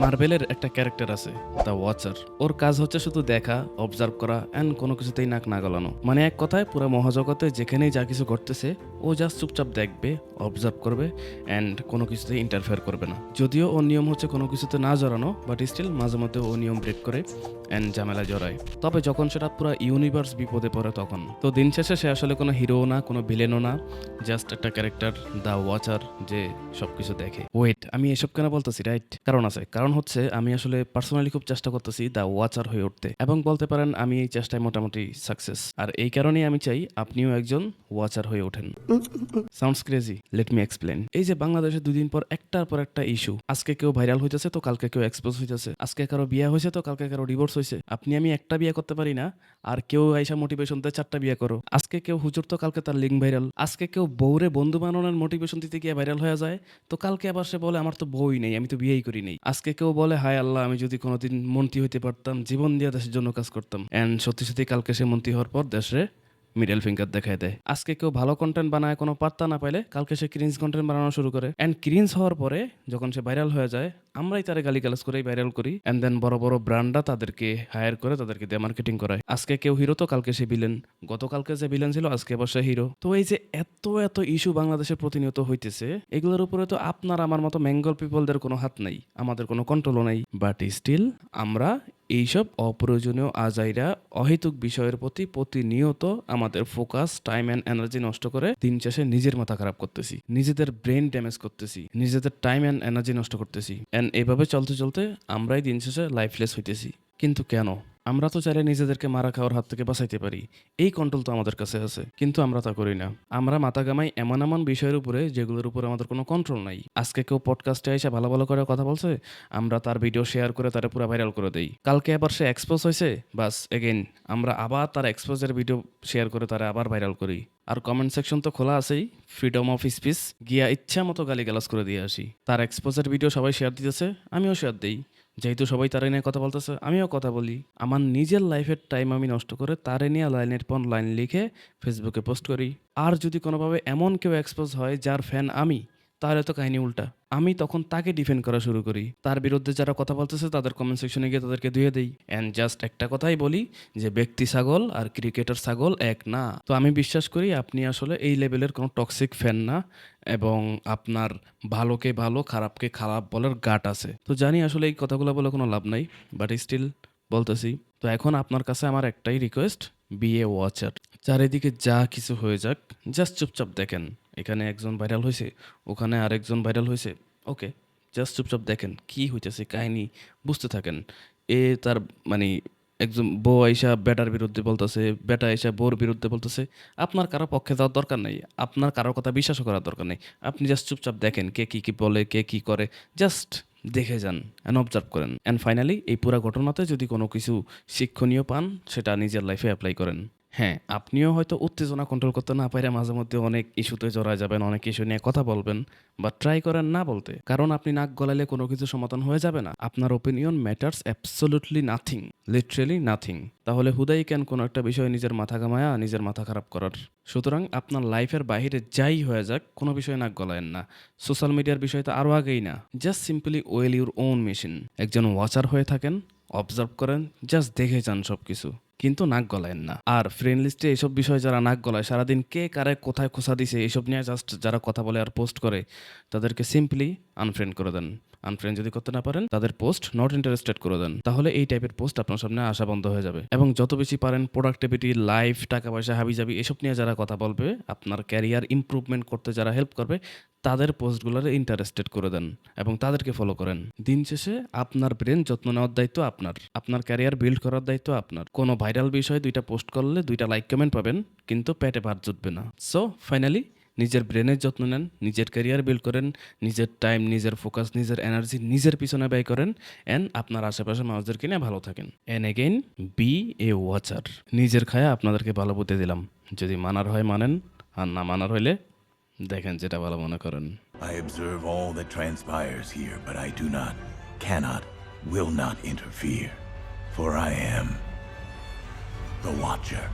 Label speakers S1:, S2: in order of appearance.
S1: মার্বেলের একটা ক্যারেক্টার আছে দ্য ওয়াচার ওর কাজ হচ্ছে শুধু দেখা অবজার্ভ করা অ্যান্ড কোনো কিছুতেই নাক না গলানো। মানে এক কথায়, পুরো মহাজগতে যেখানেই যা কিছু ঘটতেছে, ও জাস্ট চুপচাপ দেখবে অবজার্ভ করবে অ্যান্ড কোনো কিছুতে ইন্টারফেয়ার করবে না। যদিও ওর নিয়ম হচ্ছে কোনো কিছুতে না জড়ানো বাট স্টিল মাঝে মধ্যে ও নিয়ম ব্রেক করে অ্যান্ড ঝামেলা জড়ায়। তবে যখন সেটা পুরো ইউনিভার্স বিপদে পড়ে তখন। তো দিন শেষে সে আসলে কোনো হিরোও না, কোনো ভিলেনও না জাস্ট একটা ক্যারেক্টার দ্য ওয়াচার যে সবকিছু দেখে। ওয়েট আমি এসব কেন বলতেছি রাইট কারণ আছে কারণ হচ্ছে আমি আসলে পার্সোনালি খুব চেষ্টা করতেছি দ্য ওয়াচার হয়ে উঠতে। এবং বলতে পারেন আমি এই চেষ্টায় মোটামুটি সাকসেস আর এই কারণেই আমি চাই আপনিও একজন ওয়াচার হয়ে ওঠেন। Sounds crazy let me explain এই যে বাংলাদেশে দুদিন পর একটার পর একটা ইস্যু আজকে কেউ ভাইরাল হইতেছে তো কালকে কেউ এক্সপোজ হইতেছে। আজকে কারও বিয়ে হয়েছে তো কালকে কারও ডিভোর্স হয়েছে আপনি আমি একটা বিয়ে করতে পারি না, আর কেউ আইসা মোটিভেশন দেয় চারটা বিয়ে করো। আজকে কেউ হুজুর তো কালকে তার লিঙ্ক ভাইরাল আজকে কেউ বউরে বন্ধু বানানোর মোটিভেশন দিতে গিয়ে ভাইরাল হয়ে যায়, তো কালকে আবার সে বলে, আমার তো বই নেই, আমি তো বিয়েই করি নেই। আজকে কেউ বলে, হায় আল্লাহ, আমি যদি কোনোদিন মন্ত্রী হইতে পারতাম, জীবন দিয়ে দেশের জন্য কাজ করতাম। অ্যান্ড সত্যি সত্যি কালকে সে মন্ত্রী হওয়ার পর দেশে মিডল ফিঙ্গার দেখায় দেয়। আজকে কেউ ভালো কন্টেন্ট বানায়, কোনো পাত্তা না পাইলে কালকে সে ক্রিন্স কন্টেন্ট বানানো শুরু করে। অ্যান্ড ক্রিন্স হওয়ার পরে যখন সে ভাইরাল হয়ে যায়, আমরাই তারে গালি গালাজ করেই ভাইরাল করি। অ্যান্ড দেন বড় বড় ব্র্যান্ডরা তাদেরকে হায়ার করে তাদেরকে দিয়ে মার্কেটিং করায়। আজকে কেউ হিরো তো কালকে সে ভিলেন গতকালকে যে ভিলেন ছিল, আজকে আবার সে হিরো তো এই যে এত এত ইস্যু বাংলাদেশে প্রতিনিয়ত হইতেছে, এগুলোর উপরে তো আপনার আমার মতো ম্যাঙ্গল পিপলদের কোনো হাত নাই, আমাদের কোনো কন্ট্রোলও নাই। বাট স্টিল আমরা এইসব অপ্রয়োজনীয় আজাইরা অহেতুক বিষয়ের প্রতি প্রতিনিয়ত আমাদের ফোকাস, টাইম অ্যান্ড এনার্জি নষ্ট করে দিন শেষে নিজের মাথা খারাপ করতেছি। নিজেদের ব্রেন ড্যামেজ করতেছি। নিজেদের টাইম অ্যান্ড এনার্জি নষ্ট করতেছি। অ্যান্ড এভাবে চলতে চলতে আমরাই দিন শেষে লাইফলেস হইতেছি। কিন্তু কেন? আমরা তো চাইলে নিজেদেরকে মারা খাওয়ার হাত থেকে বাঁচাইতে পারি। এই কন্ট্রোল তো আমাদের কাছে আছে, কিন্তু আমরা তা করি না। আমরা মাথা গামাই এমন এমন বিষয়ের উপরে যেগুলোর উপরে আমাদের কোনো কন্ট্রোল নাই। আজকে কেউ পডকাস্টে এসে ভালো ভালো করে কথা বলছে, আমরা তার ভিডিও শেয়ার করে তারা পুরো ভাইরাল করে দেই। কালকে আবার সে এক্সপোজ হয়েছে বাস এগেইন আমরা আবার তার এক্সপোজের ভিডিও শেয়ার করে তারা আবার ভাইরাল করি। আর কমেন্ট সেকশন তো খোলা আছেই ফ্রিডম অফ স্পিচ গিয়া ইচ্ছা মতো গালি করে দিয়ে আসি। তার এক্সপোজের ভিডিও সবাই শেয়ার দিতেছে, আমিও শেয়ার দিই। যেহেতু সবাই তারে নিয়ে কথা বলতেছে, আমিও কথা বলি। আমার নিজের লাইফের টাইম আমি নষ্ট করে তারে নিয়ে লাইনের পর লাইন লিখে ফেসবুকে পোস্ট করি। আর যদি কোনোভাবে এমন কেউ এক্সপোজ হয় যার ফ্যান আমি, তাহলে তো কাহিনী উল্টা। আমি তখন তাকে ডিফেন্ড করা শুরু করি। তার বিরুদ্ধে যারা কথা বলতেছে, তাদের কমেন্ট সেকশনে গিয়ে তাদেরকে ধুয়ে দিই। অ্যান্ড জাস্ট একটা কথাই বলি যে, ব্যক্তি ছাগল আর ক্রিকেটার ছাগল এক না। তো আমি বিশ্বাস করি আপনি আসলে এই লেভেলের কোনো টক্সিক ফ্যান না এবং আপনার ভালোকে ভালো, খারাপকে খারাপ বলার গাট আছে। তো জানি আসলে এই কথাগুলো বলে কোনো লাভ নাই বাট স্টিল বলতেছি। তো এখন আপনার কাছে আমার একটাই রিকোয়েস্ট বিএ ওয়াচার চারিদিকে যা কিছু হয়ে যাক জাস্ট চুপচাপ দেখেন। এখানে একজন ভাইরাল হয়েছে ওখানে আরেকজন ভাইরাল হয়েছে ওকে জাস্ট চুপচাপ দেখেন, কি হইতেছে, কাহিনী, বুঝতে থাকেন। এ তার মানে একজন বউ আইসা বেটার বিরুদ্ধে বলতেছে, বেটা আইসা বউর বিরুদ্ধে বলতেছে, আপনার কারও পক্ষে যাওয়ার দরকার নেই, আপনার কারোর কথা বিশ্বাসও করার দরকার নেই। আপনি জাস্ট চুপচাপ দেখেন, কে কি কি বলে, কে কি করে জাস্ট দেখে যান অ্যান্ড অবজার্ভ করেন। অ্যান্ড ফাইনালি এই পুরো ঘটনাতে যদি কোনো কিছু শিক্ষণীয় পান, সেটা নিজের লাইফে অ্যাপ্লাই করেন। হ্যাঁ আপনিও হয়তো উত্তেজনা কন্ট্রোল করতে না পারে মাঝে মধ্যে অনেক ইস্যুতে জড়া যাবেন, অনেক ইস্যু নিয়ে কথা বলবেন বা ট্রাই করেন না বলতে। কারণ আপনি নাক গলাইলে কোনো কিছু সমাধান হয়ে যাবে না। আপনার opinion matters absolutely nothing literally nothing তাহলে হুদাই কেন কোনো একটা বিষয়ে নিজের মাথা গামায়া নিজের মাথা খারাপ করার? সুতরাং আপনার লাইফের বাইরে যাই হয়ে যাক, কোনো বিষয়ে নাক গলায়েন না। সোশ্যাল মিডিয়ার বিষয় তো আরও আগেই না। Just simply well your own machine একজন ওয়াচার হয়ে থাকেন অবজার্ভ করেন জাস্ট দেখে যান সব কিছু কিন্তু নাক গলায় না। আর ফ্রেন্ড লিস্টে এইসব বিষয়ে যারা নাক গলায়, সারাদিন কে কারে কোথায় খোসা দিছে এইসব নিয়ে জাস্ট যারা কথা বলে আর পোস্ট করে, তাদেরকে সিম্পলি আনফ্রেন্ড করে দেন। আনফ্রেন্ড যদি করতে না পারেন, তাদের পোস্ট নট ইন্টারেস্টেড করে দেন। তাহলে এই টাইপের পোস্ট আপনার সামনে আসা বন্ধ হয়ে যাবে। এবং যত বেশি পারেন প্রোডাক্টিভিটি লাইফ টাকা পয়সা হাবি যাবি এসব নিয়ে যারা কথা বলবে, আপনার ক্যারিয়ার ইমপ্রুভমেন্ট করতে যারা হেল্প করবে, তাদের পোস্টগুলোরে ইন্টারেস্টেড করে দেন এবং তাদেরকে ফলো করেন। দিন শেষে আপনার ব্রেন যত্ন নেওয়ার দায়িত্ব আপনার। আপনার ক্যারিয়ার বিল্ড করার দায়িত্ব আপনার। কোনো ভাইরাল বিষয়ে দুইটা পোস্ট করলে দুইটা লাইক কমেন্ট পাবেন, কিন্তু পেটে ভাত জুটবে না। সো ফাইনালি নিজের ব্রেনের যত্ন নেন নিজের ক্যারিয়ার বিল্ড করেন নিজের টাইম নিজের ফোকাস নিজের এনার্জি নিজের পিছনে ব্যয় করেন অ্যান্ড আপনার আশেপাশে মানুষদেরকে নিয়ে ভালো থাকেন and again be a watcher নিজের খায়া আপনাদেরকে ভালো বুদ্ধি দিলাম যদি মানার হয় মানেন আর না মানার হইলে দেখেন যেটা ভালো মনে করেন
S2: I observe all that transpires here, but I do not, cannot, will not interfere. For I am the Watcher.